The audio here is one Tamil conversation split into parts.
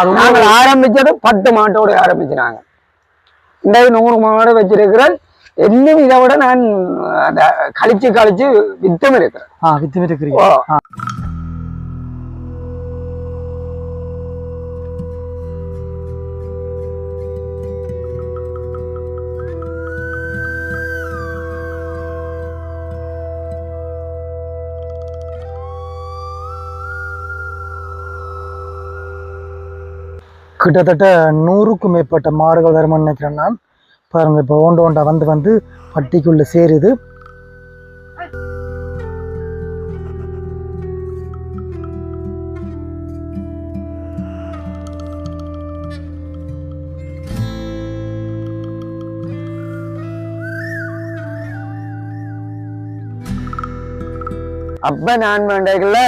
அது நாங்கள் ஆரம்பிச்சது பத்து மாட்டோட ஆரம்பிச்சினாங்க இந்த நூறு மாடு வச்சிருக்கிறேன். இன்னும் இதை விட நான் அந்த கழிச்சு கழிச்சு வித்தும் இருக்கிறேன். ஆ வித்து இருக்கிறீங்க. கிட்டத்தட்ட நூறுக்கும் மேற்பட்ட மாடுகள் வருமானு நினைக்கிறேன் நான். பாருங்க இப்போ ஓண்ட ஓண்டா வந்து வந்து பட்டிக்குள்ள சேருது. அப்ப நான் வேண்டைகள்ல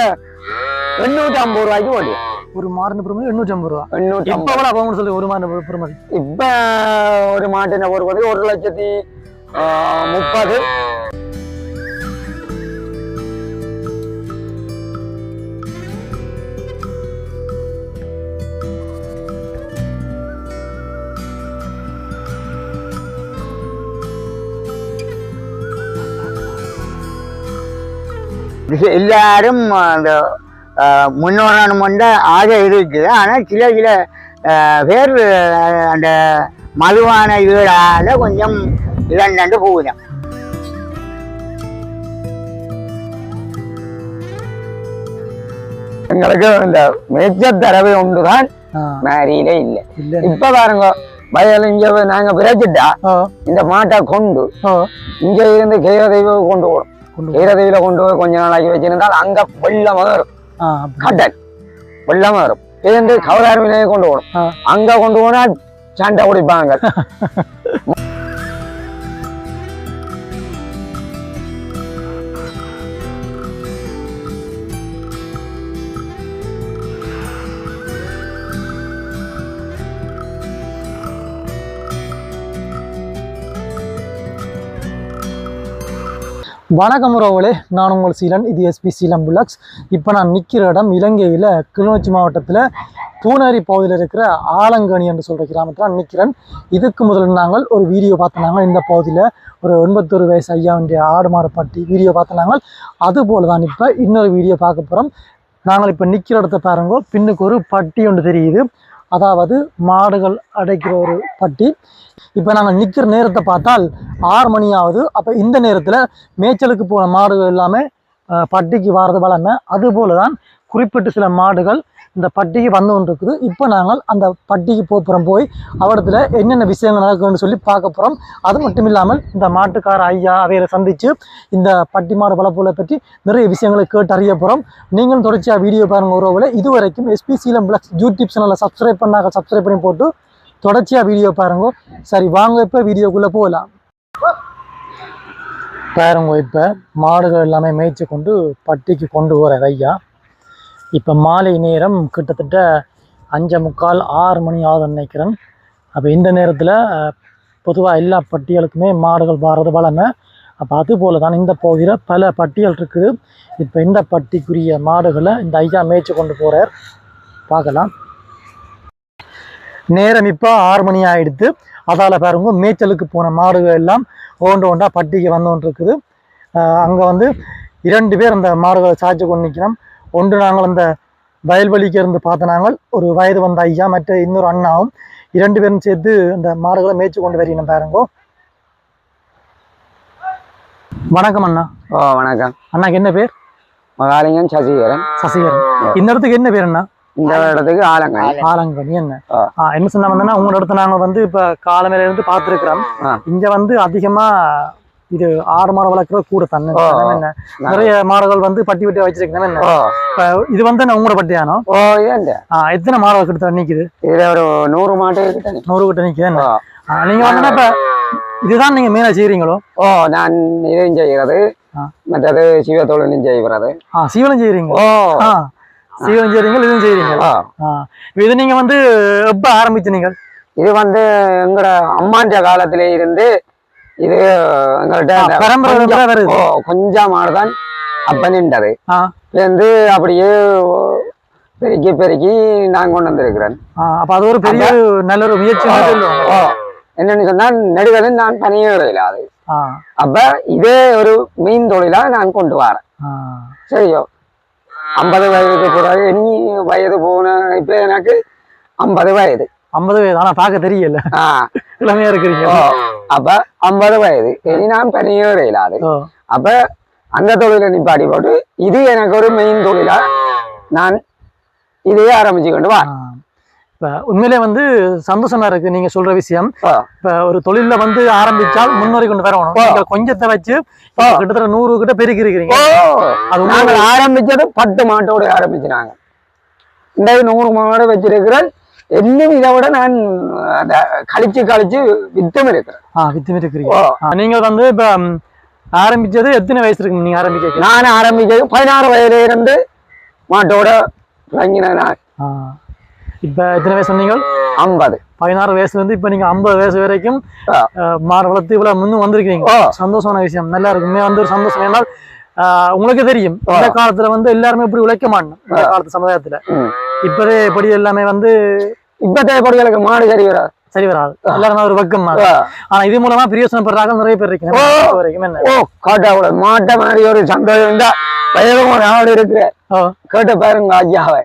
எண்ணூத்தி ஐம்பது ரூபாய்க்கு ஓடுவேன் ஒரு மாடு பெருமதி எண்ணூற்றி ஐம்பது ரூபா இப்போ கூட போகணும்னு சொல்லி ஒரு மாடு பெருமதி இப்ப ஒரு மாட்டின ஒரு வந்து ஒரு லட்சத்தி முப்பது. எல்லாரும் அந்த முன்னோரான கொண்ட ஆக இருக்குது ஆனால் சில சில பேர் அந்த மதுவான இதுகளால் கொஞ்சம் இரண்டு போகுது. எங்களுக்கு இந்த மேய்ச்ச தரவை ஒன்றுதான் ஆ. மேரியில இல்லை. இப்ப பாருங்க வயல் இங்க விரைச்சிட்டா ஓ இந்த மாட்டை கொண்டு இங்க இருந்து கீரதெய்வ கொண்டு போகணும் கொண்டு போ. கீரதெய்வில கொண்டு போய் கொஞ்ச நாளைக்கு வச்சிருந்தால் அங்க வெள்ளம் வரும். கடல் வெள்ளம் வரும் இருந்து கவலார் விலையை கொண்டு போகணும். அங்க கொண்டு போனா சண்டை குடிப்பாங்க வணக்கம் உறவுகளே நான் உங்கள் சீலன் இது எஸ்பி சீலம் புல்லக்ஸ் இப்போ நான் நிற்கிற இடம் இலங்கையில் கிளிநொச்சி மாவட்டத்தில் பூனேரி பகுதியில் இருக்கிற ஆலங்கனி என்று சொல்கிற கிராமத்தில் நான் நிற்கிறேன் இதுக்கு முதல்ல நாங்கள் ஒரு வீடியோ பார்த்தனாங்க இந்த பகுதியில் ஒரு எண்பத்தொரு வயசு ஐயாவுடைய ஆடு மாடு பட்டி வீடியோ பார்த்தனாங்க அதுபோல் தான் இப்போ இன்னொரு வீடியோ பார்க்க போகிறோம் நாங்கள் இப்போ நிற்கிற இடத்த பாருங்க. பின்னுக்கு ஒரு பட்டி ஒன்று தெரியுது. அதாவது மாடுகள் அடைக்கிற ஒரு பட்டி. இப்போ நாங்கள் நிற்கிற நேரத்தை பார்த்தால் ஆறு மணி ஆகுது அப்போ இந்த நேரத்தில் மேய்ச்சலுக்கு போன மாடுகள் எல்லாமே பட்டிக்கு வாரது வளமை. அதுபோல தான் குறிப்பிட்ட சில மாடுகள் இந்த பட்டிக்கு வந்து கொண்டு இருக்குது இப்போ நாங்கள் அந்த பட்டிக்கு போகிறோம் போய் அவடத்தில் என்னென்ன விஷயங்கள் நடக்குதுன்னு சொல்லி பார்க்க போகிறோம் அது மட்டும் இல்லாமல் இந்த மாட்டுக்கார ஐயா அவைகளை சந்தித்து இந்த பட்டி மாடு வளர்ப்புகளை பற்றி நிறைய விஷயங்களை கேட்டு அறிய போகிறோம் நீங்களும் தொடர்ச்சியாக வீடியோ பாருங்க உறவுகளை இதுவரைக்கும் எஸ்பி ப்ளஸ் பிளக்ஸ் யூடியூப் சேனலை சப்ஸ்கிரைப் பண்ணாங்க சப்ஸ்கிரைப் பண்ணி போட்டு தொடர்ச்சியாக வீடியோ பாருங்க. சரி வாங்க இப்போ வீடியோக்குள்ளே போகலாம் பாருங்க இப்போ மாடுகள் எல்லாமே மேய்ச்சி கொண்டு பட்டிக்கு கொண்டு போகிற ஐயா. இப்போ மாலை நேரம் கிட்டத்தட்ட அஞ்சு முக்கால் ஆறு மணி ஆகுதுன்னு நினைக்கிறேன். அப்போ இந்த நேரத்தில் பொதுவாக எல்லா பட்டியலுக்குமே மாடுகள் வாரது வளமை அப்போ அதுபோல தான் இந்த பகுதியில் பல பட்டியல் இருக்குது. இப்போ இந்த பட்டிக்குரிய மாடுகளை இந்த ஐயா மேய்ச்சி கொண்டு போகிறார் பார்க்கலாம். நேரம் இப்போ ஆறு மணி ஆயிடுத்து அதால் பாருங்க மேய்ச்சலுக்கு போன மாடுகள் எல்லாம் ஓண்டு ஓண்டா பட்டிக்கு வந்து கொண்டு இருக்குது அங்கே வந்து இரண்டு பேர் அந்த மாடுகளை சாய்ச்சி கொண்டு நிற்கிறோம் ஒன்று நாங்கள் அந்த வயல்வெளிக்கு இருந்து பார்த்த நாங்கள் ஒரு வயது வந்த ஐயா மற்ற இன்னொரு அண்ணாவும் இரண்டு பேரும் சேர்த்து அந்த மாடுகளை மேய்ச்சி கொண்டு வரீங்க பாருங்கோ. வணக்கம் அண்ணா. ஓ வணக்கம். அண்ணாக்கு என்ன பேர்? மகாலிங்கம் சசிகரன். சசிகரன். இந்த இடத்துக்கு என்ன பேர் அண்ணா? இந்த இடத்துக்கு ஆலங்கனி. ஆலங்கனி. என்ன? என்ன சொன்னா வந்தா உங்களோட இடத்த நாங்க வந்து இப்ப காலமையில இருந்து பார்த்துருக்கிறோம். இங்க வந்து அதிகமா இது ஆடு மாடு வளர்க்குற கூட தண்ணி. என்ன? நிறைய மாடுகள் வந்து பட்டி பட்டி வச்சிருக்கேன். என்ன? இது வந்து என்ன உங்களோட பட்டியானோ? ஓ ஆ, எத்தனை மாடுகள் கிட்ட நிக்குது இதுல ஒரு நூறு நிக்கும். நூறு கிட்ட நிக்குது என்ன? ஓ. ஆ, நீங்க வந்து இப்ப இதுதான் நீங்க மீனா செய்றீங்களோ? ஓ நான் இதையும் செய்கிறது. ஆ. மற்றது சிவ தொழிலும் செய்கிறது. ஆ சீவனம் செய்றீங்க. ஓ. சீவனம் செய்றீங்க இதுவும் செய்றீங்க இது நீங்க வந்து எப்ப ஆரம்பிச்சு நீங்கள்? இது வந்து எங்கட அம்மாண்ட காலத்திலே இருந்து இது எங்கள்கிட்ட பரம்பரை கொஞ்சம்- மாடுதான் அப்ப நின்றது. இருந்து அப்படியே பெருக்கி பெருக்கி நான் கொண்டு வந்திருக்கிறேன். அப்ப அது ஒரு பெரிய நல்ல ஒரு முயற்சி. என்னன்னு சொன்னா நெடுகலன் நான் பணியேறல அது. அப்ப இதே ஒரு மீன் தொழிலா நான் கொண்டு வரேன். சரியோ? ஐம்பது வயதுக்கு பிறகு இனி வயது போன இப்ப எனக்கு ஐம்பது வயது. ஐம்பது வயது. ஆனா பார்க்க தெரியல. இளமையா இருக்கிறீங்க. அப்ப ஐம்பது வயது. இனி நான் பணியேறல அது ஓ, அப்ப அந்த தொழிலை நிப்பாட்டி போட்டு இது எனக்கு ஒரு மெயின் தொழிலா நான் இதையே ஆரம்பிச்சு கொண்டு வா. இப்ப உண்மையிலே வந்து சந்தோஷமா இருக்கு நீங்க சொல்ற விஷயம். இப்ப ஒரு தொழில வந்து ஆரம்பிச்சால் முன்னேறி கொண்டு வரணும். நீங்க கொஞ்சத்தை வச்சு. கிட்டத்தட்ட நூறு கிட்ட பெருக்கி இருக்கிறீங்க அது நாங்க ஆரம்பிச்சது பத்து மாட்டோட ஆரம்பிச்சினாங்க இந்த நூறு மாடு வச்சிருக்கிறேன். இன்னும் இதை விட நான் அந்த கழிச்சு கழிச்சு வித்தும் இருக்கிறேன். ஆ வித்து இருக்கிறீங்க. நீங்க வந்து இப்ப ஆரம்பிச்சது எத்தனை வயசு இருக்கு நீங்க ஆரம்பிக்க நான் ஆரம்பிச்சது பதினாறு வயதுல இருந்து மாட்டோட நான். இப்ப எத்தனை வயசு சொன்னீங்க ஐம்பது. பதினாறு வயசுல இருந்து இப்ப நீங்க ஐம்பது வயசு வரைக்கும் மாடு வளர்த்து இவ்வளவு முன்னும் வந்திருக்கீங்க ஓ சந்தோஷமான விஷயம். நல்லா இருக்குமே. வந்து ஒரு சந்தோஷம். ஏன்னால் ஆஹ், உங்களுக்கு தெரியும். இந்த காலத்துல வந்து எல்லாருமே இப்படி உழைக்க மாட்டோம். இந்த. காலத்து சமுதாயத்துல. இப்பதே படி எல்லாமே வந்து இப்ப தேவைப்படுகளுக்கு மாடு சரி வராது. சரி வராது. எல்லாருமே ஒரு பக்கம். ஆனா இது மூலமா பிரியோசனப்படுறாங்க நிறைய பேர் இருக்கு நம்ம ஓ. இப்ப வரைக்கும் என்ன? ஓ காட்டா கூட மாட்டை மாதிரி ஒரு சந்தோஷம். இருந்தா வயதும் ஒரு ஆள் இருக்கு ஓ. கேட்ட பாருங்க ஐயாவை.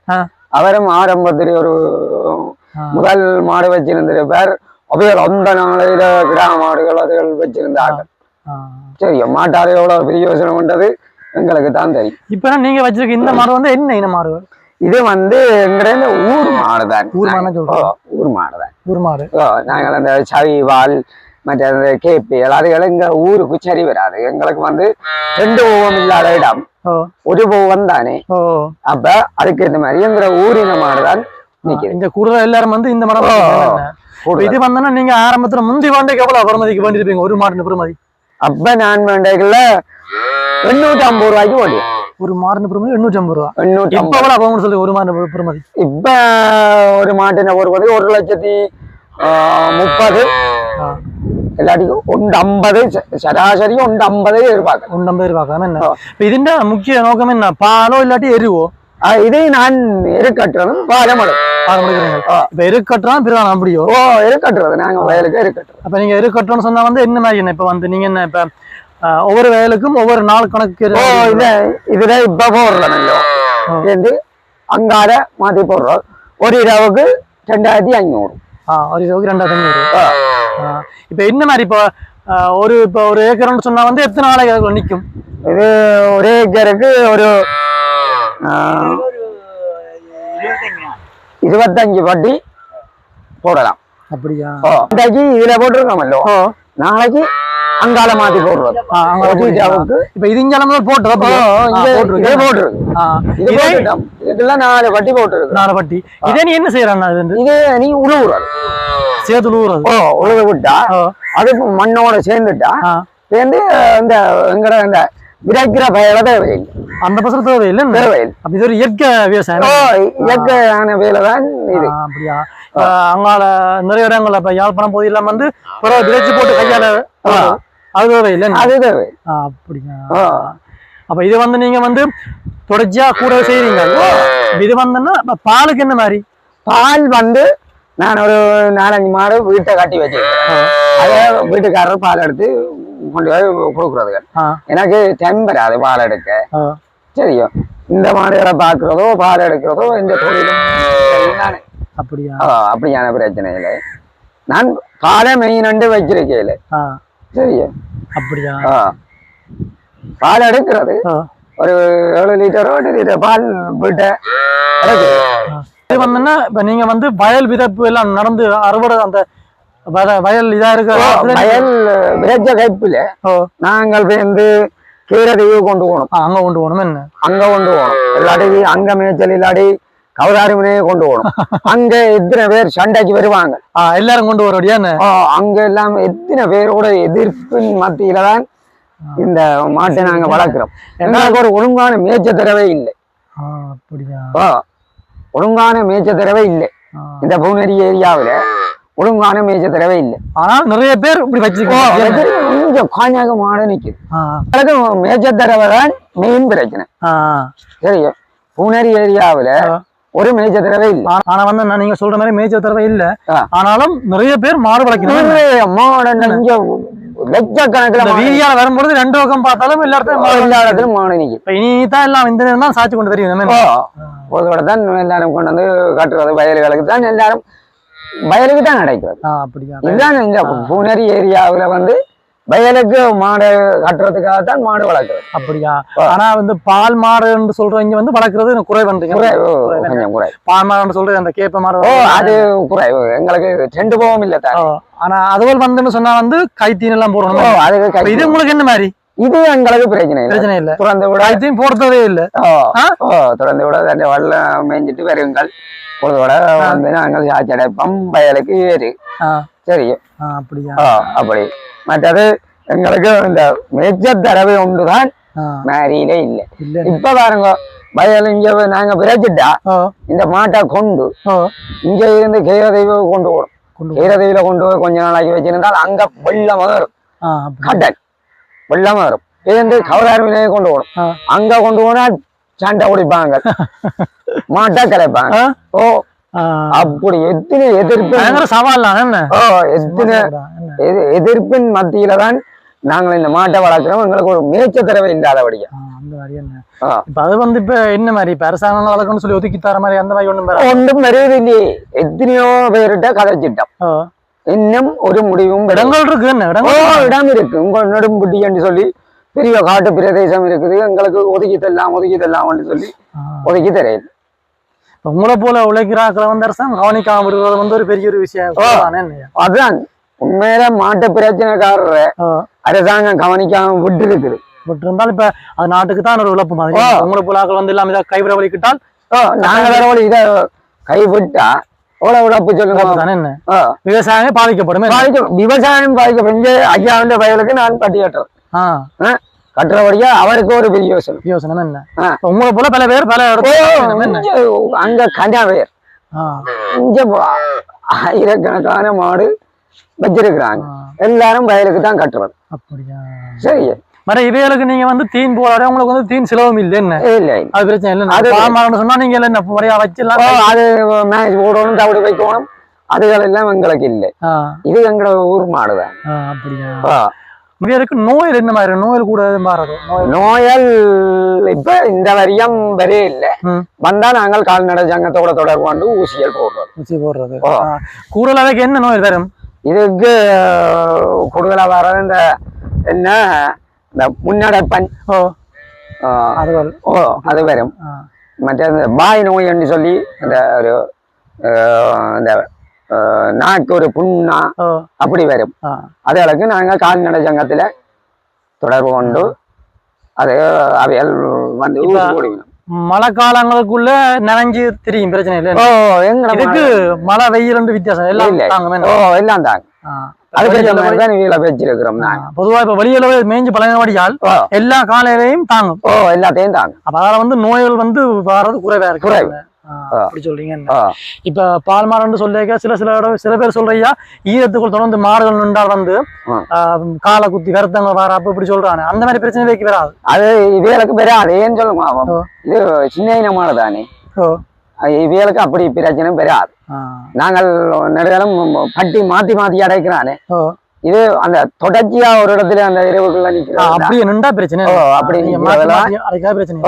அவரும் ஆரம்பத்தில் ஒரு. முதல் மாடு வச்சிருந்திருப்பார் அவைகள் அந்த நாளையில கிராம மாடுகள் அதுகள் வச்சிருந்தாங்க ஆ. சரி மாட்டாலே எவ்வளவு பெரிய யோசனை பண்றது எங்களுக்கு தான் தெரியும். இப்ப நீங்க வச்சிருக்க இந்த மாடு வந்து என்ன இன மாடு? இது வந்து எங்கிட்ட இந்த ஊர் மாடு தான் ஊர் சொல்றீங்க. ஊர் மாடு தான் ஊர் மாடு. நாங்கள் அந்த சவிவால் மற்ற அந்த கேபி அதுகள் எங்க ஊருக்கு சரி வராது. எங்களுக்கு வந்து ரெண்டு பூவம் இல்லாத இடம். ஒரு பூவம் தானே அப்ப அதுக்கு இந்த மாதிரி எங்கிற ஊரின மாடுதான் நிக்குது. இந்த கூடுதல் எல்லாரும் வந்து இந்த கூடுதல். இது வந்தோன்னா நீங்க ஆரம்பத்துல முந்தி வாண்டைக்கு எவ்வளவு பெருமதிக்கு வேண்டியிருப்பீங்க ஒரு மாடு பெருமதி அப்ப நான் வேண்டைகள்ல எண்ணூத்தி ஐம்பது ரூபாய்க்கு ஓடி ஒரு மாடு பெருமதி எண்ணூற்றி ஐம்பது ரூபா. எண்ணூத்தி இப்ப எவ்வளவு போகணும்னு சொல்லி ஒரு மாடு பெருமதி இப்ப ஒரு மாட்டின ஒரு ஒரு லட்சத்தி ஆஹ், முப்பது. ஆ. எல்லாத்துக்கும் ஒன்று ஐம்பது ச- சராசரி ஒன்று ஐம்பது எதிர்பார்க்க ஒன்று ஐம்பது ரூபாய் என்ன ஓ. இப்ப ഇതിന്റെ முக்கிய நோக்கம் என்ன பாலோ இல்லாட்டி எருவோ இதை நான் எருக்கட்டுறதும் பாலமடும் பால் முடிக்கிறீங்க ஆ. இப்ப எருக்கட்டுறான் பிறகு அப்படியோ ஓ எருக்கட்டுறது நாங்க வயலுக்கு எருக்கட்டுறது அப்ப நீங்க எருக்கட்டுறோம்னு சொன்னா வந்து என்ன மாதிரி என்ன இப்ப வந்து நீங்க என்ன இப்ப ஆ, ஒவ்வொரு வயலுக்கும் ஒவ்வொரு நாள் கணக்கு ஓ இத இதுல இப்ப போடுறோம் இல்லையோ ஆ. இது அங்காட மாத்தி போடுறோம் ஒரு இரவுக்கு ரெண்டாயிரத்தி ஐநூறு ஆ, ஒரு இருபது ரெண்டாயிரத்தி ஐநூறு ஆ. ஆ. இப்ப என்ன மாதிரி இப்ப ஒரு இப்ப ஒரு ஏக்கர்னு சொன்னா வந்து எத்தனை நாளைக்கு அதுக்குள்ள நிக்கும்? இது ஒரே ஏக்கருக்கு ஒரு இருபத்தஞ்சு வட்டி போடலாம். அப்படியா? இன்றைக்கு இதுல போட்டிருக்கோமல்லோ நாளைக்கு அங்கால மாத்தி? இரவுக்கு இப்ப இது இங்க நம்ம போட்டதா? ஓ, இங்க இதே போட்டிருக்கு. இது இதே இதுக்கெல்லாம் நாலு வட்டி போட்டிருக்கு நாலு பட்டி. இதே நீ என்ன செய்யறான் அது வந்து? இது நீ உழுவுறது. சேத்துல ஊறது ஓ உழுது விட்டா அது மண்ணோட சேர்ந்துட்டா சேர்ந்து இந்த எங்கட இந்த விதைக்கிற பயில தேவையில்லை. அந்த பசங்க தேவையில்லை அப்ப இது ஒரு இயற்கை விவசாயம். இயற்கையான வேலை தான் இது. அப்படியா? அங்கால நிறைய இடங்கள்ல இப்ப யாழ்ப்பாணம் பகுதியெல்லாம் வந்து பிறகு விதைச்சு போட்டு கையால. அது தேவை இல்லை அது தேவை அப்படியா? அப்ப இது வந்து நீங்க வந்து தொடர்ச்சியா கூட செய்றீங்க. இப்ப இது வந்துன்னா பாலுக்கு என்ன மாதிரி? பால் வந்து நான் ஒரு நாலஞ்சு மாடு வீட்டை கட்டி வச்சிருக்கேன். அதை வீட்டுக்காரர் பால் எடுத்து கொண்டு போய் கொடுக்குறதுங்க. எனக்கு டைம் வராது பால் எடுக்க. சரியோ இந்த மாடுகளை பார்க்கறதோ பால் எடுக்கிறதோ இந்த தொழிலும் அப்படியா? அப்படியான பிரச்சனை இல்லை நான் பாலை மெயின் வச்சிருக்கேன் ஆ, சரியோ அப்படியா. பால் எடுக்கிறது. ஒரு ஏழு லிட்டரோ லிட்டர் பால் ஆ. இது வந்துன்னா இப்ப நீங்க வந்து வயல் விதப்பு எல்லாம் நடந்து அறுவடை அந்த வயல் இதா நீங்க- வயல் விளைச்ச கைப்பில் நாங்கள் வந்து கீரடிவு கொண்டு போகணும். அங்க கொண்டு போகணும் என்ன? அங்க கொண்டு போகணும். இல்லாட்டி அங்க மேய்ச்சல் இல்லாட்டி கவதாரி முனையே கொண்டு போகணும். அங்க எத்தனை பேர் சண்டைக்கு வருவாங்க? எல்லாரும் கொண்டு வரடியா அங்க எல்லாம் எத்தனை பேரோட எதிர்ப்பின் மத்தியில தான் இந்த மாட்டை நாங்க வளர்க்கிறோம். எங்களுக்கு ஒரு ஒழுங்கான மேய்ச்ச தரவே இல்லை. ஒழுங்கான மேய்ச்ச தரவே இல்லை. இந்த பூனேரி ஏரியாவுல ஒழுங்கான மேய்ச்ச தரவே இல்லை. ஆனால் நிறைய பேர் இப்படி வச்சிருக்கோம் கொஞ்சம் காஞ்சாக மாடு எனக்கு மேய்ச்ச தான் மெயின் பிரச்சனை. சரியோ பூனேரி ஏரியாவுல. ஒரு மேய்ச்ச தடவை இல்லை. ஆனா- வந்து நான் நீங்க சொல்ற மாதிரி மேய்ச்சல் தடவை இல்ல. ஆனாலும் நிறைய பேர் மாடு வளர்க்கிறாங்க. மாடு இங்க லட்சக்கணக்கில் வீதியால வரும்பொழுது ரெண்டு பக்கம் பார்த்தாலும் எல்லா இடத்துலயும் எல்லா இடத்துலயும் மாடு நிக்கும் இப்ப இனி தான் எல்லாம் இந்த நேரம் தான் சாட்சி கொண்டு தெரியும். ஓ பொதுவோட தான் எல்லாரும் கொண்டு வந்து கட்டுறது வயல்களுக்கு தான் எல்லாரும் வயலுக்கு தான் நடக்கிறது அப்படியா? இதுதான் இந்த பூனரி ஏரியாவுல வந்து வயலுக்கு மாடு கட்டுறதுக்காக தான் மாடு வளர்க்குறது. அப்படியா. ஆனா வந்து பால் மாடுன்னு சொல்றவங்க வந்து வளர்க்கறது குறைவன்றீங்க குறைவு பால் மாடுன்னு சொல்றது அந்த கேப்ப மாடு ஓ அது குறைவு எங்களுக்கு ரெண்டு போகம் இல்ல தான் ஆனா அதுவல் வந்துன்னு சொன்னா வந்து கைத்தீன் எல்லாம் போடணும்? அதுக்கு இது உங்களுக்கு என்ன மாதிரி? இது எங்களுக்கு பிரச்சனை இல்லை. பிரச்சனை இல்ல. திறந்து விட கைத்தீன் போடுறதே இல்ல. ஓ திறந்து விட ரெண்டு வெள்ளம் மேய்ஞ்சிட்டு வருங்கள். பொழுதோட வந்து நாங்கள் சாச்சி அடைப்போம் வயலுக்கு ஏறு சரி. அப்படியா? அப்படி. மற்றது எங்களுக்கு இந்த மேய்ச்ச தடவை ஒன்றுதான் மேரியில இல்லை. இப்ப பாருங்க வயல் இங்க நாங்க விரைச்சிட்டா இந்த மாட்டை கொண்டு இங்க இருந்து கீரதெய்வ கொண்டு போகணும் கொண்டு போ. கீரதெய்வில கொண்டு போய் கொஞ்ச நாளாக்கி வச்சிருந்தால் அங்க வெள்ளம் வரும். கடல் வெள்ளம் வரும் இருந்து கவலார்மினையை கொண்டு போகணும். அங்க கொண்டு போனா சண்டை குடிப்பாங்க. மாட்டை கலைப்பாங்க ஆ? ஓ அப்படி எத்தனை எதிர்ப்பு சவால் எத்தனை எதிர்ப்பின் மத்தியில தான் நாங்கள் இந்த மாட்டை வளர்க்கிறோம். எங்களுக்கு ஒரு மேய்ச்ச தடவை இல்லாதபடியா. ஆ, அந்த மாதிரி என்ன? ஆ. இப்ப அது வந்து இப்ப என்ன மாதிரி? இப்ப அரசாங்கம் வளர்க்கணும்னு சொல்லி ஒதுக்கி தர மாதிரி அந்த மாதிரி ஒண்ணும் எத்தனையோ கதைச்சிட்டோம் இன்னும் ஒரு முடிவும். இடங்கள் இருக்கு என்ன? இடம் இருக்கு. உங்க நெடும்புட்டி என்று சொல்லி பெரிய காட்டு பிரதேசம் இருக்குது. எங்களுக்கு ஒதுக்கி தரலாம் ஒதுக்கி தரலாம்னு சொல்லி. ஒதுக்கி தரையில் உங்களை போல உழைக்கிறாக்களை வந்து அரசாங்கம் கவனிக்காம விடுறது வந்து ஒரு பெரிய ஒரு விஷயம்? அதுதான் உண்மையில மாட்டு பிரச்சனைக்காரரை அரசாங்கம் கவனிக்காம விட்டு இருக்குது பட் இருந்தாலும் இப்ப அது நாட்டுக்கு தான் ஒரு இழப்பு மாதிரி. உங்களை போல ஆட்கள் வந்து இல்லாம இதை கைவிட வலிக்கிட்டால் நாங்க வேற வழி இதை கைவிட்டா எவ்வளவு இழப்பு சொல்லுங்க. தானே என்ன? விவசாயமே பாதிக்கப்படுமே. பாதிக்கும் விவசாயம் பாதிக்கப்படும். ஐயாவுடைய வயலுக்கு நான் கட்டி கட்டுறேன் கட்டுறபடியா அவருக்கு ஒரு பெரிய யோசனை யோசனை என்ன? உங்களை போல பல பேர் பல அங்க கன்னியாவேர் ஆ, இங்க ஆயிரக்கணக்கான மாடு வச்சிருக்கிறாங்க. எல்லாரும் வயலுக்கு தான் கட்டுறது. அப்படியா? சரி. இவைகளுக்கு நீங்க வந்து தீன் போடாத உங்களுக்கு வந்து தீன் செலவும் இல்லை என்ன? இல்ல அது பிரச்சனை இல்லை அது- பால் சொன்னா நீங்க என்ன முறையா வச்சிடலாம்? அது மேட்ச் போடணும் தவிடு வைக்கணும். அதுகள் எல்லாம் எங்களுக்கு இல்லை. இது எங்களோட ஊர் மாடுதான் அப்படியா? ஆ. இவைகளுக்கு நோய் என்ன மாதிரி நோயில் கூட மாறுதோ நோய் நோயல் இப்ப இந்த வரியம் வரே இல்லை. வந்தா நாங்கள் கால்நடை சங்கத்தோட தொடர்பு கொண்டு ஊசிகள் போடுறோம் ஊசி போடுறது. ஓ. ஆ. கூடுதல் அதுக்கு என்ன நோய் வரும்? இதுக்கு கூடுதலா வர இந்த என்ன இந்த முன்னடைப்பன். ஓ. அதுகள் ஓ அது வரும். மற்ற இந்த பாய் நோய் சொல்லி இந்த ஒரு இந்த நாக்கு ஒரு புண்ணா? அப்படி வரும். அதுகளுக்கு நாங்கள் கால்நடை சங்கத்தில் தொடர்பு கொண்டு அது அவைகள் வந்து மழை காலங்களுக்குள்ள நனைஞ்சு தெரியும் பிரச்சனை இல்லை. ஓ எங்க இதுக்கு மழை? வெயில் ரெண்டு வித்தியாசம். எல்லாம் இல்லை. தாங்க ஓ எல்லாம் தாங்க பொதுவா இப்ப வெளியில மேய்ஞ்சு பழகினபடியால் ஓ. எல்லா காலையிலையும் தாங்கும். ஓ எல்லாத்தையும் தாங்க அப்ப வந்து நோய்கள் வந்து வர்றது குறைவா இருக்கு. குறைவு. அப்படி சொல்றீங்க இப்ப பால் சொல்லிக்க சில சில இடம் சில பேர் சொல்றியா ஈரத்துக்குள் தொடர்ந்து மாடுகள் வந்து காலை குத்தி கருத்தங்க வர அப்ப இப்படி சொல்றானே. அந்த மாதிரி பிரச்சனை வைக்க வராது. அது ஏன்னு சொல்லுங்க. இது சின்ன இனமானது தானே. அப்படி பிரச்சனை பெறாது. நாங்கள் நெடுகாலம் பட்டி மாத்தி மாத்தி அடைக்கிறானே. இது அந்த தொடர்ச்சியா ஒரு இடத்துல அந்த அப்படியே நின்றா பிரச்சனை. அப்படி பிரச்சனை.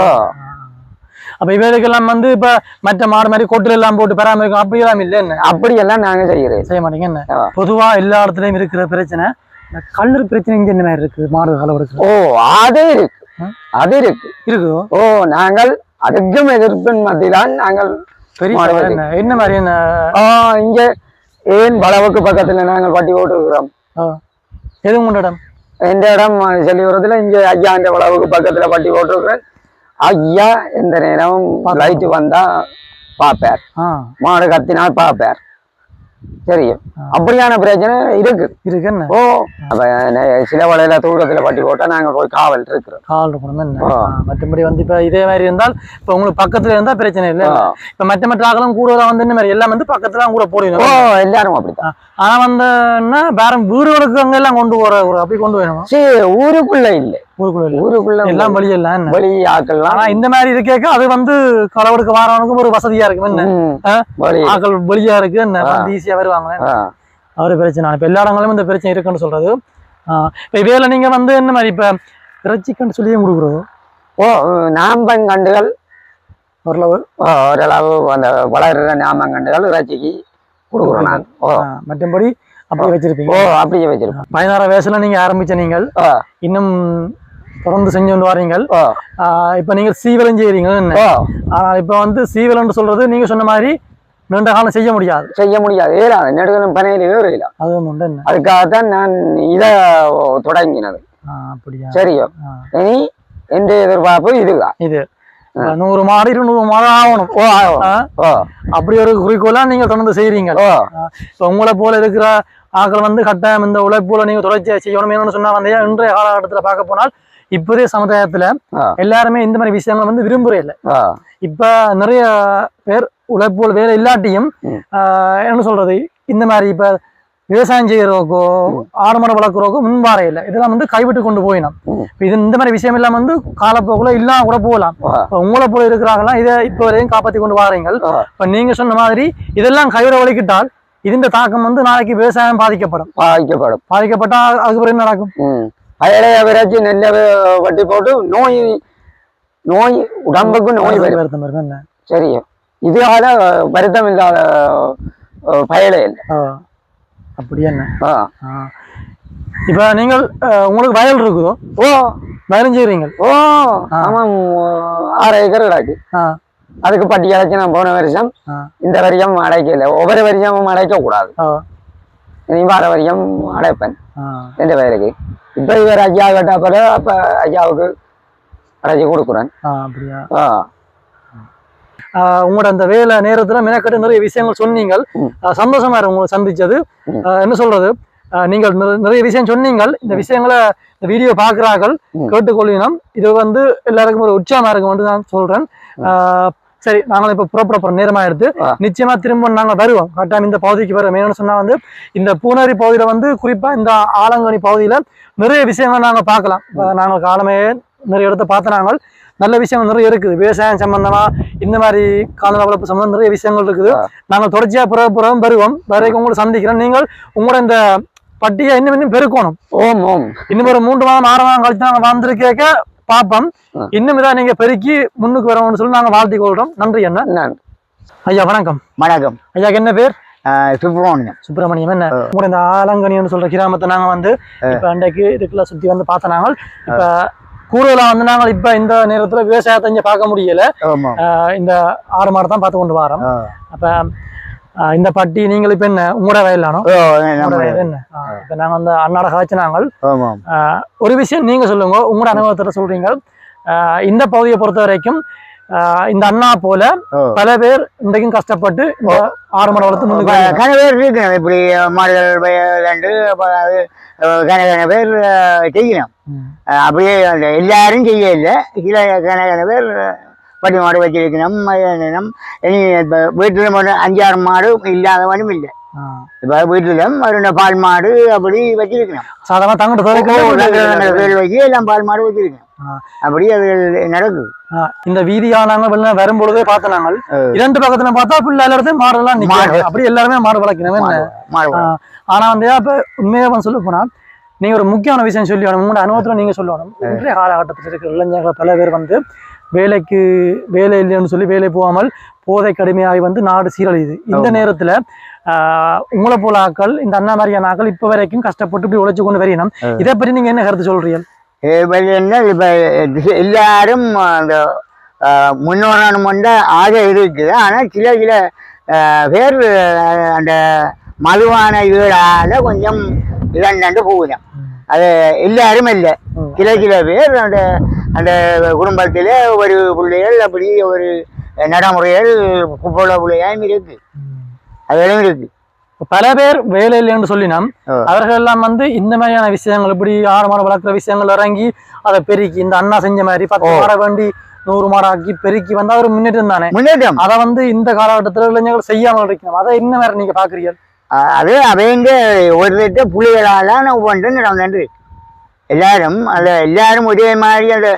அப்ப இவைகளுக்கெல்லாம் வந்து இப்ப மற்ற மாடு மாதிரி கொட்டில் எல்லாம் போட்டு பராமரிக்கும் அப்படி எல்லாம் இல்லை என்ன? அப்படியெல்லாம் நாங்க செய்யறது செய்ய மாட்டீங்க என்ன. பொதுவா எல்லா இடத்துலயும் இருக்கிற பிரச்சனை இந்த கல்லூரி பிரச்சனை இங்க என்ன மாதிரி இருக்கு மாடு காலம் இருக்கு. ஓ அது இருக்கு? அது இருக்கு. இருக்குதோ ஓ நாங்கள் அதுக்கும் எதிர்ப்பின் மத்தியில்தான் நாங்கள் பெரிய என்ன? மாதிரி என்ன? இங்க ஏன் வளவுக்கு பக்கத்துல நாங்கள் பட்டி போட்டுருக்கிறோம்? ஆ. எதுவும் கொண்ட இடம்? எந்த இடம்? செல்லிபுரத்துல இங்க ஐயா இந்த வளவுக்கு பக்கத்துல பட்டி போட்டிருக்கிறேன். ஐயா எந்த நேரம் லைட் வந்தா பாப்பார் ஆ. மாடு கத்தினால் பாப்பார் தெரியும். அப்படியான பிரச்சனை இருக்கு. இருக்கு ஓ சில வலையில தூரத்துல பட்டி போட்டா நாங்க போய் காவல் இருக்கிறோம். ஆ. ஆ, மற்றபடி வந்து இப்ப இதே மாதிரி இருந்தால் இப்ப உங்களுக்கு பக்கத்துல இருந்தா பிரச்சனை இல்லை. இப்ப மற்ற மற்ற ஆக்களும் கூட வந்து இந்த மாதிரி எல்லாம் வந்து பக்கத்துல கூட ஓ போடுவீங்க எல்லாரும் அப்படித்தான். ஆனா வந்து என்ன வேற வீடுகளுக்கு அங்க எல்லாம் கொண்டு போற அப்படி கொண்டு வேணும் சரி ஊருக்குள்ள இல்லை. ஊருக்குள்ள எல்லாம் வழி எல்லாம் என்ன? வெளி ஆக்கள்லாம் ஆனா இந்த மாதிரி இது கேட்க அது வந்து களவெடுக்க வரவனுக்கும் ஒரு வசதியா இருக்கும் என்ன? ஆக்கள் இருக்கு என்ன. வந்து ஈஸியா வருவாங்க. அவரு பிரச்சனை. இப்ப எல்லா இடங்களும் இந்த பிரச்சனை இருக்குன்னு சொல்றது. இப்ப இவையில நீங்க வந்து என்ன மாதிரி இப்ப இறைச்சிக்கன்னு சொல்லியே கொடுக்குறோம் ஓ நாம்பங்கண்டுகள் ஓரளவு? ஓ, ஓரளவு அந்த வளர்ற நாமங்கண்டுகள் இறைச்சிக்கு கொடுக்குறோம் நான் ஓ. ஆஹ் மற்றபடி அப்படியே ஓ. வச்சிருப்பீங்க. அப்படியே வச்சிருப்போம். பதினாறு வயசுல நீங்க ஆரம்பிச்ச நீங்கள் ஓ இன்னும் தொடர்ந்து செஞ்சு கொண்டு வரீங்கள். இப்ப நீங்க சீவலம் ஓ ஆனா இப்ப வந்து சீவலம்னு சொல்றது நீங்க சொன்ன மாதிரி நீண்ட காலம் செய்ய முடியாது. செய்ய முடியாது. ஏறாது. நெடுகலும் பனையில ஏறில அது உண்டு அதுக்காகத்தான் நான் இதை தொடங்கினது. அப்படியா? சரியோ? இனி எந்த எதிர்பார்ப்பு? இதுதான். இது. நூறு மாடு இருநூறு மாடு ஆகணும். அப்படி ஒரு குறிக்கோளா நீங்க தொடர்ந்து செய்றீங்க ஓ. இப்போ உங்களை போல இருக்கிற ஆட்கள் வந்து கட்டாயம் இந்த உழைப்புல நீங்க தொடர்ச்சியா செய்யணும் என்னன்னு சொன்னா வந்து இன்றைய காலகட்டத்துல பார்க்க போனால் இப்போதைய சமுதாயத்துல எல்லாருமே இந்த மாதிரி விஷயங்களை வந்து விரும்புறே இல்லை. இப்ப நிறைய பேர் உழைப்புகள் வேலை இல்லாட்டியும் என்ன சொல்றது? இந்த மாதிரி இப்ப விவசாயம் செய்கிறோக்கோ ஆடு மாடு வளர்க்குறோக்கோ முன்பாறை இல்லை. இதெல்லாம் வந்து கைவிட்டு கொண்டு போயினோம். இது இந்த மாதிரி விஷயம் எல்லாம் வந்து காலப்போக்கில் இல்லாம கூட போகலாம். உங்களை போல இருக்கிறாங்களாம் இதை இப்போ வரையும் காப்பாத்தி கொண்டு வாரீங்கள். இப்ப நீங்க சொன்ன மாதிரி இதெல்லாம் கைவிட வலிக்கிட்டால் இதன் தாக்கம் வந்து நாளைக்கு விவசாயம் பாதிக்கப்படும். பாதிக்கப்படும். பாதிக்கப்பட்டா அதுக்கு பிறகு நடக்கும்? ம் அயலைய விரைச்சி நெல்லை வெட்டி போட்டு நோய் நோய் உடம்புக்கு நோய் வருத்தம் என்ன சரியோ இதுகால வருத்தம் இல்லாத பயலே இல்லை ஆ, அப்படி என்ன. இப்ப நீங்கள் உங்களுக்கு வயல் இருக்குதோ ஓ வயலும் செய்றீங்க ஓ ஆமாம் ஆறு ஏக்கர் கிடக்கு அதுக்கு பட்டி அடைச்சு நான் போன வருஷம் இந்த வருஷம் அடைக்கல ஒவ்வொரு வருஷமும் அடைக்க கூடாது இனி வார வருஷம் அடைப்பேன். ரெண்டு பேருக்கு இப்ப இவர் ஐயா கேட்டா போல அப்ப ஐயாவுக்கு அடைச்சி கொடுக்குறேன். ஆ, அப்படியா? ஆ. உங்களோட அந்த வேலை நேரத்துல மெனக்கட்டு நிறைய விஷயங்கள் சொன்னீங்க சந்தோஷமா இருக்கு உங்களை சந்திச்சது. என்ன சொல்றது? நீங்கள் நிற- நிறைய விஷயம் சொன்னீங்கள். இந்த விஷயங்களை இந்த வீடியோ பாக்குறார்கள். கேட்டுக்கொள்ளினோம் இது வந்து எல்லாருக்கும் ஒரு உற்சாகமா இருக்கும் நான் சொல்றேன். சரி நாங்கள் இப்ப புறப்பட போற நேரமா எடுத்து ஆ. நிச்சயமா திரும்ப நாங்க வருவோம். கட்டாயம் இந்த பகுதிக்கு வருவோம் என்னன்னு சொன்னா வந்து இந்த பூனரி பகுதியில வந்து குறிப்பா இந்த ஆலங்கனி பகுதியில நிறைய விஷயங்கள் நாங்க பார்க்கலாம். நாங்கள் காலமே நிறைய இடத்த பார்த்து நாங்கள். நல்ல விஷயங்கள் நிறைய இருக்குது. விவசாயம் சம்பந்தமா இந்த மாதிரி கால்நடை வளர்ப்பு சம்பந்தம் நிறைய விஷயங்கள் இருக்குது. நாங்கள் தொடர்ச்சியா புற புறம் வருவோம். வரைக்கும் உங்களை சந்திக்கிறோம் நீங்கள் உங்களோட இந்த பட்டியை இன்னும் இன்னும் பெருக்கணும். ஓம் ஓம். இன்னும் ஒரு மூன்று மாதம் ஆறு மாதம் கழிச்சு நாங்கள் வந்திருக்க பார்ப்போம் ஆ. இன்னும் இதான் நீங்க பெருக்கி முன்னுக்கு வரணும்னு சொல்லி நாங்க வாழ்த்தி கொள்றோம். நன்றி என்ன ஐயா வணக்கம். வணக்கம். ஐயாக்கு என்ன பேர்? சுப்பிரமணியம். சுப்பிரமணியம் என்ன. உங்களோட இந்த ஆலங்கனின்னு சொல்ற கிராமத்தை நாங்க வந்து இப்ப அன்றைக்கு இதுக்குள்ள சுத்தி வந்து பார்த்த நாங்கள். இப்ப கூடுதலா வந்து நாங்கள் இப்ப இந்த நேரத்துல விவசாயத்தை இங்க பார்க்க முடியல. இந்த ஆறு மாடு தான் பார்த்து கொண்டு வரோம். அப்ப இந்த பட்டி நீங்கள் இப்ப என்ன? உங்களோட வயலானோ? என்ன இப்ப நாங்க வந்து அன்னாட காய்ச்சி நாங்கள். ஒரு விஷயம் நீங்க சொல்லுங்க உங்களோட அனுபவத்துல சொல்றீங்க. இந்த பகுதியை பொறுத்த வரைக்கும் இந்த அண்ணா போல. பல பேர் இன்றைக்கும் கஷ்டப்பட்டு ஆறு மாடு வளர்த்து. கன பேர் இருக்கணும் இப்படி மாடுகள் கன கன பேர் செய்யணும். அப்படியே எல்லாரும் செய்ய இல்லை சில கன கன பேர் பட்டி மாடு வச்சிருக்கணும் இனி இப்போ வீட்டில் மட்டும் அஞ்சாறு மாடு இல்லாதவனும் இல்லை. இப்போ வீட்டிலும் ரெண்டு பால் மாடு அப்படி வச்சிருக்கணும் சாதாரண தங்கிட்ட பேர் வச்சு எல்லாம் பால் மாடு வச்சிருக்கணும். அப்படி அது நடக்குது. இந்த வீதியானாங்க வெளில வரும்பொழுதே பார்த்த நாங்கள். இரண்டு பக்கத்துல பார்த்தா ஃபுல்லா எல்லாத்தையும் மாடெல்லாம். அப்படி எல்லாருமே மாடு வளர்க்கணும் ஆனா வந்து இப்ப உண்மையா சொல்ல போனா நீங்க ஒரு முக்கியமான விஷயம் சொல்லி உங்களோட அனுபவத்துல நீங்க சொல்லணும். இன்றைய காலகட்டத்தில் இருக்கிற இளைஞர்கள் பல பேர் வந்து வேலைக்கு வேலை இல்லைன்னு சொல்லி வேலை போகாமல் போதை கடுமையாகி வந்து நாடு சீரழியுது. இந்த. நேரத்துல உங்களை போல ஆக்கள் இந்த அண்ணா மாதிரியான ஆக்கள் இப்ப வரைக்கும் கஷ்டப்பட்டு இப்படி உழைச்சு கொண்டு ஆ. இதை பற்றி நீங்க என்ன கருத்து இப்ப என்ன இப்ப எல்லாரும் அந்த முன்னோரான முண்ட ஆக இருக்குது. ஆனா சில சில பேர் அந்த மதுவான இதுகளால கொஞ்சம் இழந்து போகுது அது எல்லாரும் இல்லை. சில சில பேர் அந்த அந்த குடும்பத்தில் ஒரு பிள்ளைகள் அப்படி ஒரு நடைமுறைகள் குப்போல பிள்ளையாயும் இருக்கு. அதெல்லாம் இருக்கு. பல பேர் வேலை இல்லைன்னு சொல்லினோம். அவர்கள் எல்லாம் வந்து இந்த மாதிரியான விஷயங்கள் இப்படி ஆறு மாடு வளர்க்குற விஷயங்கள் இறங்கி அதை பெருக்கி இந்த அண்ணா செஞ்ச மாதிரி பத்து. மாடை வேண்டி நூறு மாடாக்கி பெருக்கி வந்து அவர் முன்னேற்றம் தானே? முன்னேற்றம். அதை வந்து இந்த காலகட்டத்தில் இளைஞர்கள் செய்யாமல் இருக்கணும் அதை இன்னும் வேற நீங்க பாக்குறீங்க அது அவங்க ஒரு புள்ளிகளால ஒவ்வொன்று நடந்துட்டு இருக்கு. எல்லாரும் அந்த எல்லாரும் ஒரே மாதிரி அந்த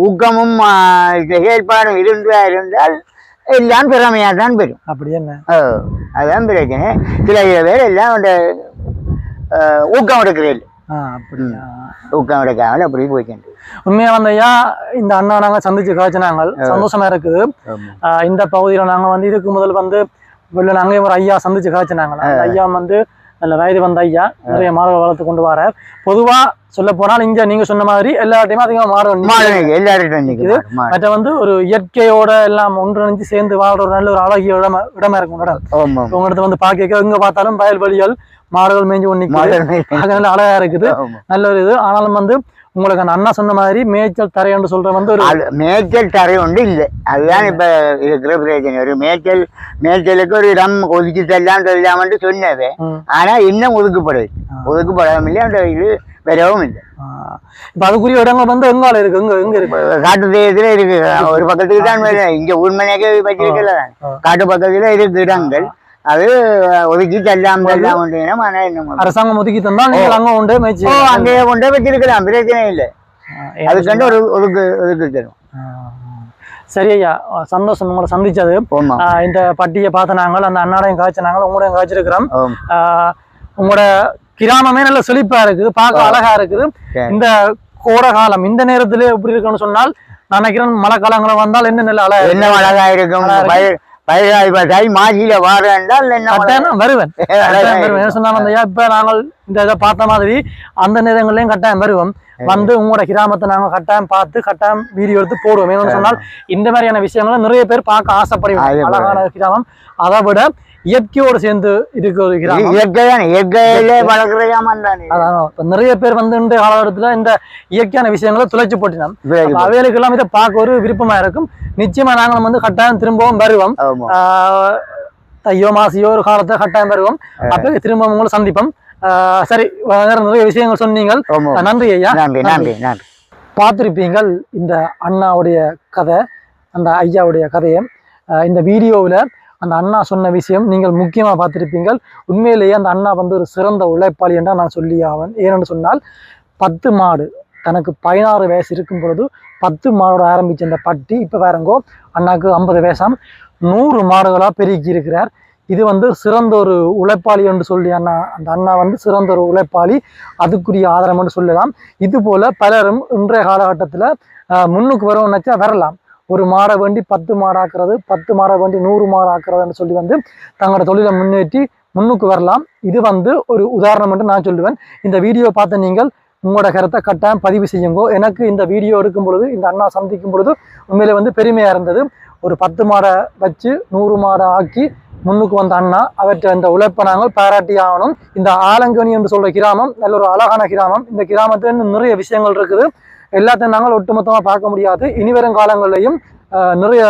ஊக்கமும் செயல்பாடும் இருந்தா இருந்தால் எல்லாம் திறமையாக தான் பெறும் அப்படி என்ன அதான் பிரச்சனை சில பேர் எல்லாம் அந்த ஊக்கம் அப்படியா ஊக்கம் எடுக்காமல் அப்படி போய்க்கிட்டு உண்மையா வந்து ஐயா இந்த அண்ணா நாங்க சந்திச்சு காய்ச்சினாங்க சந்தோஷமா இருக்குது இந்த பகுதியில நாங்க வந்து இதுக்கு முதல் வந்து வெளில நாங்க ஒரு ஐயா சந்திச்சு காய்ச்சினாங்க ஐயா வந்து நல்ல வயது வந்த ஐயா நிறைய மாடுகள் வளர்த்து கொண்டு வர பொதுவா சொல்ல போனால் இங்க நீங்க சொன்ன மாதிரி எல்லா டைமும் அதிகமா நிற்குது மாடு மற்ற வந்து ஒரு இயற்கையோட எல்லாம் ஒன்றிணைஞ்சு சேர்ந்து வாழ்ற ஒரு நல்ல ஒரு அழகிய இடமா இடமா இருக்கும் இடம் வந்து பார்க்க எங்க பார்த்தாலும் வயல்வெளிகள் மாடுகள் மேய்ஞ்சு அது நல்ல அழகா இருக்குது. நல்ல ஒரு இது. ஆனாலும் வந்து உங்களுக்கு அந்த அண்ணா சொன்ன மாதிரி மேய்ச்சல் தரையன்று சொல்ற வந்து ஒரு மேய்ச்சல் தரை ஒன்று இல்லை. அதுதான் இப்ப இருக்கிற பிரச்சனை. ஒரு மேய்ச்சல் மேய்ச்சலுக்கு ஒரு இடம் ஒதுக்கி தரலாம் சொல்லாமட்டு சொன்னது. ஆனா இன்னும் ஒதுக்கப்படுது. அந்த இது வரவும் இல்லை இப்ப அதுக்குரிய இடங்கள் வந்து எங்கால இருக்கு எங்க எங்க இருக்கு காட்டு தேயத்துல இருக்கு ஒரு பக்கத்துக்கு தான் வேணும். இங்க உண்மனைக்கே வச்சிருக்கல ஆ. காட்டு பக்கத்துல இருக்கு இடங்கள் அது ஒதுக்கி தள்ளாம தள்ளாம உண்டு. ஆனா என்ன பண்ண? அரசாங்கம் ஒதுக்கி தந்தா நீங்க அங்க உண்டு மேய்ச்சி ஓ அங்கேயே கொண்டே வச்சிருக்கலாம் பிரச்சனை இல்லை அதுக்கண்டு ஒரு ஒதுக்கு ஒதுக்கு தரும் சரி ஐயா சந்தோஷம் உங்களை சந்திச்சது இந்த பட்டியை பார்த்து நாங்கள் அந்த அண்ணாடையும் காய்ச்சினாங்க உங்களையும் காய்ச்சிருக்கிறோம் உங்களோட கிராமமே நல்ல செழிப்பா இருக்குது பார்க்க அழகா இருக்குது. இந்த கோடை காலம் இந்த நேரத்துல எப்படி இருக்குன்னு சொன்னால் நான் நினைக்கிறேன் மழை காலங்களும் வந்தால் என்ன நல்ல அழகா என்ன அழகா இருக்கும்? நான் வருவேன். இப்ப நாங்கள் இந்த இதை பார்த்த மாதிரி அந்த நேரங்கள்லயும் கட்டாயம் வருவோம். வந்து உங்களோட கிராமத்தை நாங்க கட்டாயம் பார்த்து கட்டாயம் வீடியோ எடுத்து போடுவோம். ஏன்னு சொன்னால் இந்த மாதிரியான விஷயங்களை நிறைய பேர் பார்க்க ஆசைப்படுவோம். அது அழகான கிராமம். அதை விட இயற்கையோடு சேர்ந்து இருக்கிற ஒரு இது கிராமம் இயற்கைதான்? இயற்கையிலே வளர்க்குற ஜாமான் தானே அதான். இப்ப நிறைய பேர் வந்து இந்த காலகட்டத்துல இந்த இயற்கையான விஷயங்களை துளைச்சு போட்டினோம் அவைகளுக்கு எல்லாம் இதை பார்க்க ஒரு விருப்பமா இருக்கும். நிச்சயமா நாங்களும் வந்து கட்டாயம் திரும்பவும் வருவோம். தையோ மாசியோ ஒரு காலத்தை கட்டாயம் வருவோம். அப்ப திரும்ப உங்களை சந்திப்போம். சரி வேற நிறைய விஷயங்கள் சொன்னீங்க ஆமா. நன்றி ஐயா. நன்றி நன்றி. நன்றி பார்த்துருப்பீங்கள் இந்த அண்ணாவுடைய கதை அந்த ஐயாவுடைய கதையை. இந்த வீடியோவில் அந்த அண்ணா சொன்ன விஷயம் நீங்கள் முக்கியமாக பார்த்துருப்பீங்கள். உண்மையிலேயே அந்த அண்ணா வந்து ஒரு சிறந்த உழைப்பாளி என்றால் நான் சொல்லி ஆவேன். ஏனென்று சொன்னால் பத்து மாடு தனக்கு பதினாறு வயசு இருக்கும் பொழுது பத்து மாடோட ஆரம்பிச்ச இந்த பட்டி இப்போ வேறங்கோ அண்ணாக்கு ஐம்பது வயசாம். நூறு மாடுகளாக பெருக்கி இருக்கிறார் இது வந்து சிறந்த ஒரு உழைப்பாளி என்று சொல்லி அண்ணா அந்த அண்ணா வந்து சிறந்த ஒரு உழைப்பாளி. அதுக்குரிய ஆதாரம் என்று சொல்லலாம். இதுபோல் பலரும் இன்றைய காலகட்டத்தில் முன்னுக்கு வரணும்னு நினச்சா வரலாம். ஒரு மாடை வேண்டி பத்து மாடாக்குறது பத்து மாடை வேண்டி நூறு மாடு ஆக்குறதுன்னு சொல்லி வந்து தங்களோட தொழிலை முன்னேற்றி முன்னுக்கு வரலாம். இது வந்து ஒரு உதாரணம் என்று நான் சொல்லுவேன். இந்த வீடியோ பார்த்த நீங்கள் உங்களோட கருத்தை கட்டாயம் பதிவு செய்யுங்கோ. எனக்கு இந்த வீடியோ எடுக்கும் பொழுது இந்த அண்ணா சந்திக்கும் பொழுது உண்மையிலே வந்து பெருமையாக இருந்தது. ஒரு பத்து மாடை வச்சு நூறு மாடை ஆக்கி முன்னுக்கு வந்த அண்ணா அவற்றை இந்த உழைப்பை நாங்கள் பாராட்டி ஆகணும். இந்த ஆலங்கனி என்று சொல்கிற கிராமம் நல்ல ஒரு அழகான கிராமம். இந்த கிராமத்தில் இன்னும் நிறைய விஷயங்கள் இருக்குது. எல்லாத்தையும் நாங்கள் ஒட்டுமொத்தமாக பார்க்க முடியாது. இனிவரும் காலங்களிலையும் நிறைய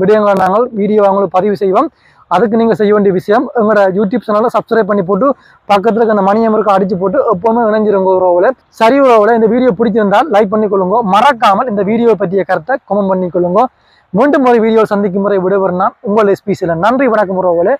விடயங்களை நாங்கள் வீடியோ அவங்களுக்கு பதிவு செய்வோம். அதுக்கு நீங்கள் செய்ய வேண்டிய விஷயம் எங்களோட யூடியூப் சேனலை சப்ஸ்கிரைப் பண்ணி போட்டு பக்கத்தில் இருக்க அந்த மணியம் இருக்க அடிச்சு போட்டு எப்போவுமே இணைஞ்சிருங்க உறவுல சரி உறவுல இந்த வீடியோ பிடிச்சிருந்தால் லைக் பண்ணிக்கொள்ளுங்க மறக்காமல் இந்த வீடியோ பற்றிய கருத்தை கமெண்ட் பண்ணிக்கொள்ளுங்க மீண்டும் ஒரு வீடியோ சந்திக்கும் முறை விடுபடுனா உங்கள் எஸ்பிசியில் நன்றி வணக்கம் உறவுகளே